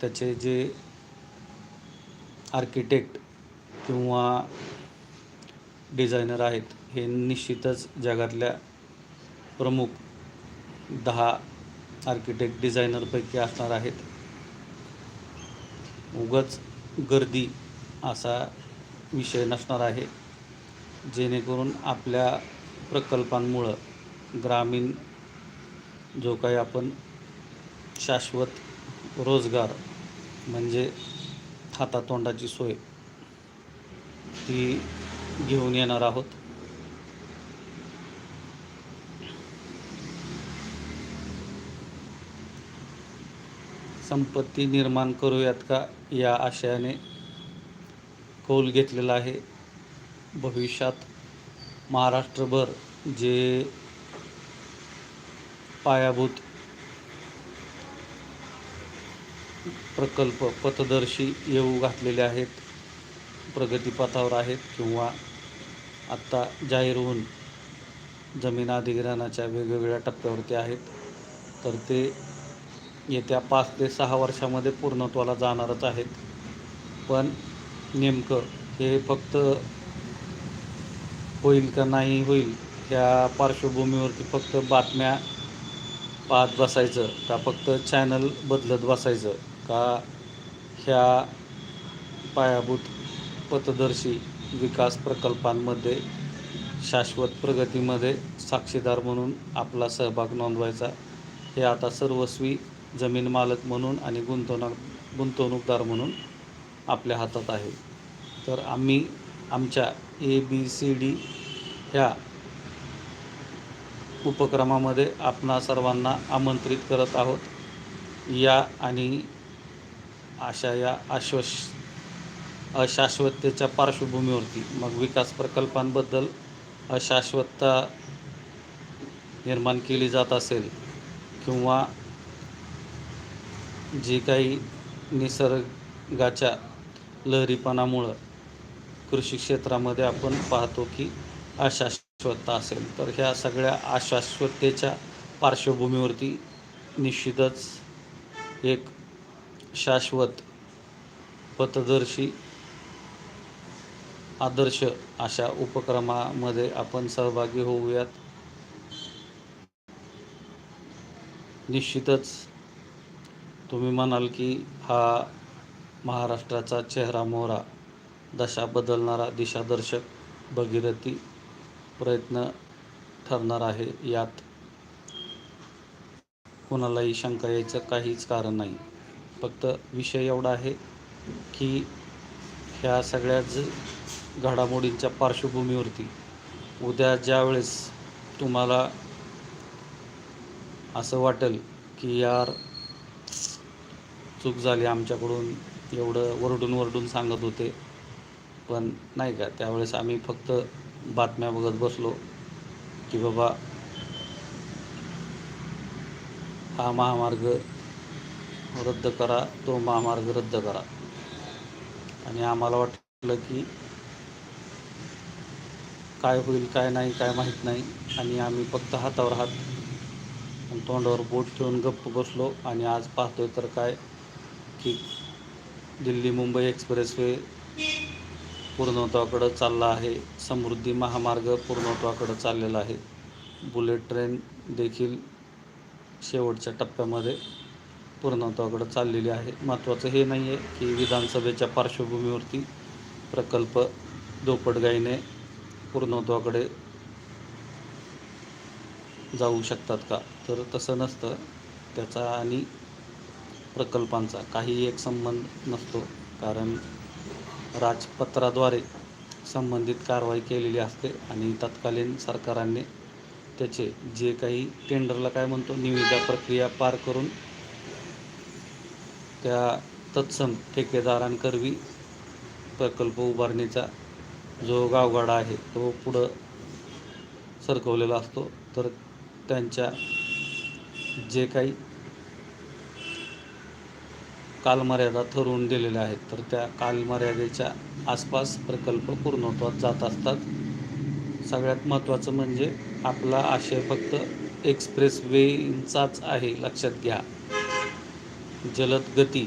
त्याचे जे आर्किटेक्ट किंवा डिझायनर आहेत हे निश्चितच जगातल्या प्रमुख दहा आर्किटेक्ट डिझायनरपैकी असणार आहेत. उगाच गर्दी असा विषय नसणार आहे जेणेकरून आपल्या प्रकल्पांमुळं ग्रामीण जो काही आपण शाश्वत रोजगार म्हणजे हातातोंडाची सोय ती घेऊन येणार आहोत. संपत्ती निर्माण करूयात का या आशयाने? कौल घेतलेला आहे. भविष्यात महाराष्ट्रभर जे पायाभूत प्रकल्प पथदर्शी येऊ घातलेले आहेत प्रगतीपथावर आहेत किंवा आत्ता जाहीर होऊन जमीन अधिग्रहणाच्या वेगवेगळ्या टप्प्यावरती आहेत तर ते येत्या पाच ते सहा वर्षामध्ये पूर्णत्वाला जाणारच आहेत. पण नेमकं हे फक्त होईल का नाही होईल ह्या पार्श्वभूमीवरती फक्त बातम्या पाहत बसायचं का फक्त चॅनल बदलत बसायचं? का ह्या पायाभूत पथदर्शी विकास प्रकल्पांमध्ये शाश्वत प्रगतीमध्ये साक्षीदार म्हणून आपला सहभाग नोंदवायचा हे आता सर्वस्वी जमीन मालक म्हणून आणि गुंतवणूक गुंतवणूकदार म्हणून आपल्या हातात आहे. तर आम्ही आमच्या ए बी सी डी ह्या उपक्रमामध्ये आपणा सर्वांना आमंत्रित करत आहोत. या आणि अशा या आश्वस अशाश्वततेच्या पार्श्वभूमीवरती मग विकास प्रकल्पांबद्दल अशाश्वतता निर्माण केली जात असेल किंवा जी काही निसर्गाच्या लहरीपणामुळं कृषी क्षेत्रामध्ये आपण पाहतो की अशाश्वतता असेल तर ह्या सगळ्या अशाश्वततेच्या पार्श्वभूमीवरती निश्चितच एक शाश्वत पथदर्शी आदर्श अशा उपक्रमामध्ये आपण सहभागी होऊयात. निश्चितच तुम्ही म्हणाल की हा महाराष्ट्राचा चेहरा मोहरा दशा बदलणारा दिशादर्शक भगीरथी प्रयत्न ठरणार आहे यात कोणालाही शंका यायचं काहीच कारण नाही. फक्त विषय एवढा आहे की ह्या सगळ्याच घडामोडींच्या पार्श्वभूमीवरती उद्या ज्यावेळेस तुम्हाला असं वाटेल की यार चूक झाली आमच्याकडून एवढं वरडून वरडून सांगत होते पण नाही का त्यावेळेस आम्ही फक्त बातम्या बघत बसलो की बाबा हा महामार्ग रद्द करा तो महामार्ग रद्द करा. आणि आम्हाला वाटलं की काय होईल काय नाही काय माहीत नाही. आणि आम्ही फक्त हातावर हात आणि तोंडावर बोट ठेवून गप्प बसलो. आणि आज पाहतोय तर काय की दिल्ली मुंबई एक्सप्रेसवे पूर्णत्वाकडं चालला आहे. समृद्धी महामार्ग पूर्णत्वाकडं चाललेला आहे. बुलेट ट्रेन देखील शेवटच्या टप्प्यामध्ये पूर्णत्वाकडे चाललेली आहे. महत्त्वाचं हे नाही आहे की विधानसभेच्या पार्श्वभूमीवरती प्रकल्प दोपटगाईने पूर्णत्वाकडे जाऊ शकतात का? तर तसं नसतं. त्याचा आणि प्रकल्पांचा काही एक संबंध नसतो. कारण राजपत्राद्वारे संबंधित कारवाई केलेली असते आणि तत्कालीन सरकारांनी त्याचे जे काही टेंडरला काय म्हणतो निविदा प्रक्रिया पार करून त्या तत्सम ठेकेदारांकरवी प्रकल्प उभारणीचा जो गावगाडा आहे तो पुढं सरकवलेला असतो. तर त्यांच्या जे काही कालमर्यादा ठरवून दिलेल्या आहेत तर त्या कालमर्यादेच्या आसपास प्रकल्प पूर्णत्वात जात असतात. सगळ्यात महत्त्वाचं म्हणजे आपला आशय फक्त एक्सप्रेस वेचाच आहे लक्षात घ्या. जलद गती